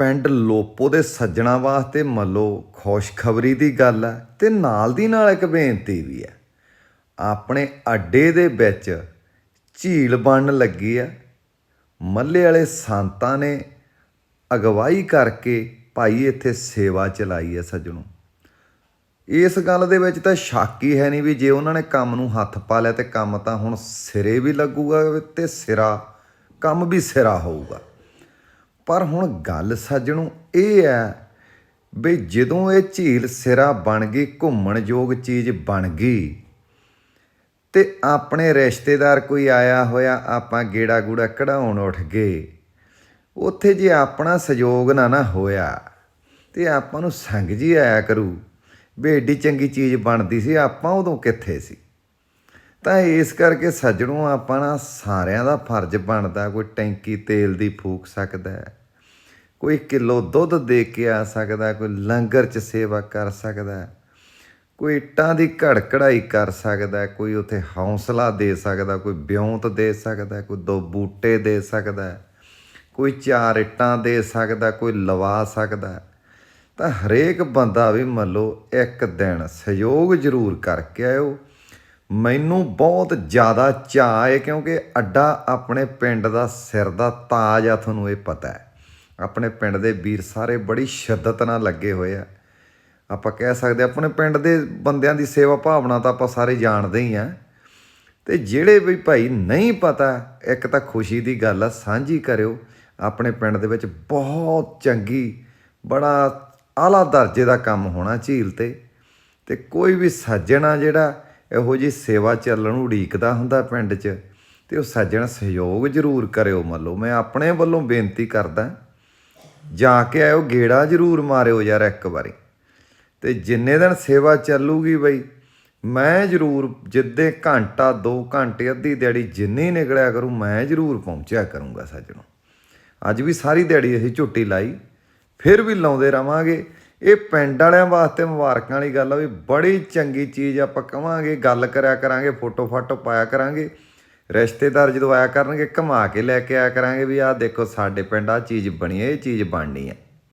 ਪਿੰਡ ਲੋਪੋ ਦੇ ਸੱਜਣਾ ਵਾਸਤੇ ਮੱਲੋ ਖੁਸ਼ਖਬਰੀ ਦੀ ਗੱਲ ਹੈ ਤੇ ਨਾਲ ਦੀ ਨਾਲ ਇੱਕ ਬੇਨਤੀ ਵੀ ਹੈ। ਆਪਣੇ ਅੱਡੇ ਦੇ ਵਿੱਚ ਝੀਲ ਬਣਨ ਲੱਗੀ ਆ ਮੱਲੇ ਵਾਲੇ ਸੰਤਾਂ ਨੇ ਅਗਵਾਈ ਕਰਕੇ ਭਾਈ ਇੱਥੇ ਸੇਵਾ ਚਲਾਈ ਹੈ ਸੱਜਣੋ। ਇਸ ਗੱਲ ਦੇ ਵਿੱਚ ਤਾਂ ਸ਼ੱਕ ਹੀ ਹੈ ਨਹੀਂ ਵੀ ਜੇ ਉਹਨਾਂ ਨੇ ਕੰਮ ਨੂੰ ਹੱਥ ਪਾ ਲਿਆ ਤੇ ਕੰਮ ਤਾਂ ਹੁਣ ਸਿਰੇ ਵੀ ਲੱਗੂਗਾ ਤੇ ਸਿਰਾ, ਕੰਮ ਵੀ ਸਿਰਾ ਹੋਊਗਾ। ਪਰ ਹੁਣ ਗੱਲ ਸੱਜਣੋ ਇਹ ਹੈ ਵੀ ਜਦੋਂ ਇਹ ਝੀਲ ਸਿਰਾ ਬਣ ਗਈ ਘੁੰਮਣਯੋਗ ਚੀਜ਼ ਬਣ ਗਈ, ਤੇ ਆਪਣੇ ਰਿਸ਼ਤੇਦਾਰ ਕੋਈ ਆਇਆ ਹੋਇਆ, ਆਪਾਂ ਗੇੜਾ ਗੂੜਾ ਕਢਾਉਣ ਉੱਠ ਗਏ, ਉੱਥੇ ਜੇ ਆਪਣਾ ਸਹਿਯੋਗ ਨਾ ਨਾ ਹੋਇਆ, ਤੇ ਆਪਾਂ ਨੂੰ ਸੰਗ ਜੀ ਆਇਆ ਕਰੂ ਵੀ ਏਡੀ ਚੰਗੀ ਚੀਜ਼ ਬਣਦੀ ਸੀ, ਆਪਾਂ ਉਦੋਂ ਕਿੱਥੇ ਸੀ? ਤਾਂ ਇਸ ਕਰਕੇ ਸੱਜਣੋਂ, ਆਪਾਂ ਨਾ ਸਾਰਿਆਂ ਦਾ ਫਰਜ਼ ਬਣਦਾ, ਕੋਈ ਟੈਂਕੀ ਤੇਲ ਦੀ ਫੂਕ ਸਕਦਾ ਹੈ। ਕੋਈ ਕਿਲੋ ਦੁੱਧ ਦੇ ਕੇ ਆ ਸਕਦਾ, ਕੋਈ ਲੰਗਰ 'ਚ ਸੇਵਾ ਕਰ ਸਕਦਾ, ਕੋਈ ਇੱਟਾਂ ਦੀ ਘੜ ਕਢਾਈ ਕਰ ਸਕਦਾ, ਕੋਈ ਉਥੇ ਹੌਸਲਾ ਦੇ ਸਕਦਾ, ਕੋਈ ਬਿਉਂਤ ਦੇ ਸਕਦਾ, ਕੋਈ ਦੋ ਬੂਟੇ ਦੇ ਸਕਦਾ, ਕੋਈ ਚਾਰ ਇੱਟਾਂ ਦੇ ਸਕਦਾ, ਕੋਈ ਲਵਾ ਸਕਦਾ। ਤਾਂ ਹਰੇਕ ਬੰਦਾ ਵੀ ਮੰਨ ਲਓ ਇੱਕ ਦਿਨ ਸਹਿਯੋਗ ਜ਼ਰੂਰ ਕਰਕੇ ਆਇਓ। ਮੈਨੂੰ ਬਹੁਤ ਜ਼ਿਆਦਾ ਚਾਅ ਹੈ ਕਿਉਂਕਿ ਅੱਡਾ ਆਪਣੇ ਪਿੰਡ ਦਾ ਸਿਰ ਦਾ ਤਾਜ ਆ, ਤੁਹਾਨੂੰ ਇਹ ਪਤਾ ਹੈ। ਆਪਣੇ ਪਿੰਡ ਦੇ ਵੀਰ ਸਾਰੇ ਬੜੀ ਸ਼ਿੱਦਤ ਨਾਲ ਲੱਗੇ ਹੋਏ ਆ। ਆਪਾਂ ਕਹਿ ਸਕਦੇ ਆਪਣੇ ਪਿੰਡ ਦੇ ਬੰਦਿਆਂ ਦੀ ਸੇਵਾ ਭਾਵਨਾ ਤਾਂ ਆਪਾਂ ਸਾਰੇ ਜਾਣਦੇ ਹੀ ਆ। ਤੇ ਜਿਹੜੇ ਵੀ ਭਾਈ ਨਹੀਂ ਪਤਾ, ਇੱਕ ਤਾਂ ਖੁਸ਼ੀ ਦੀ ਗੱਲ ਆ, ਸਾਂਝੀ ਕਰਿਓ। ਆਪਣੇ ਪਿੰਡ ਦੇ ਵਿੱਚ ਬਹੁਤ ਚੰਗੀ, ਬੜਾ ਆਲਾ ਦਰਜੇ ਦਾ ਕੰਮ ਹੋਣਾ ਝੀਲ ਤੇ। ਤੇ ਕੋਈ ਵੀ ਸੱਜਣਾ ਜਿਹੜਾ, ਇਹੋ ਜੀ ਸੇਵਾ ਚੱਲਣ ਉਡੀਕਦਾ ਹੁੰਦਾ ਪਿੰਡ 'ਚ, ਤੇ ਉਹ ਸੱਜਣ ਸਹਿਯੋਗ ਜ਼ਰੂਰ ਕਰਿਓ ਮੰਨ ਲਓ ਮੈਂ ਆਪਣੇ ਵੱਲੋਂ ਬੇਨਤੀ ਕਰਦਾ। ਜਾ ਕੇ ਆਇਓ, ਗੇੜਾ ਜ਼ਰੂਰ ਮਾਰਿਓ ਯਾਰ ਇੱਕ ਵਾਰੀ। ਤੇ ਜਿੰਨੇ ਦਿਨ ਸੇਵਾ ਚੱਲੂਗੀ ਬਈ, ਮੈਂ ਜ਼ਰੂਰ ਜਿੱਦੇ ਘੰਟਾ 2 ਘੰਟੇ, ਅੱਧੀ ਦਿਹਾੜੀ ਜਿੰਨੀ ਨਿਕਲਿਆ ਕਰੂ, ਮੈਂ ਜ਼ਰੂਰ ਪਹੁੰਚਿਆ ਕਰੂੰਗਾ ਸੱਜਣੋ ਅੱਜ ਵੀ ਸਾਰੀ ਦਿਹਾੜੀ ਅਸੀਂ ਝੁੱਟੀ ਲਾਈ, ਫਿਰ ਵੀ ਲਾਉਂਦੇ ਰਵਾਂਗੇ। ਇਹ ਪਿੰਡ ਵਾਲਿਆਂ ਵਾਸਤੇ ਮੁਬਾਰਕਾਂ ਵਾਲੀ ਗੱਲ ਆ ਵੀ ਬੜੀ ਚੰਗੀ ਚੀਜ਼ ਆਪਾਂ ਕਵਾਂਗੇ, ਗੱਲ ਕਰਿਆ ਕਰਾਂਗੇ ਫੋਟੋ ਫਾਟੋ ਪਾਇਆ ਕਰਾਂਗੇ। ਰਿਸ਼ਤੇਦਾਰ ਜਦੋਂ ਆਇਆ ਕਰਨਗੇ, ਘੁਮਾ ਕੇ ਲੈ ਕੇ ਆਇਆ ਕਰਾਂਗੇ ਵੀ ਆਹ ਦੇਖੋ ਸਾਡੇ ਪਿੰਡ ਆ ਚੀਜ਼ ਬਣੀ ਹੈ, ਇਹ ਚੀਜ਼ ਬਣਨੀ ਹੈ।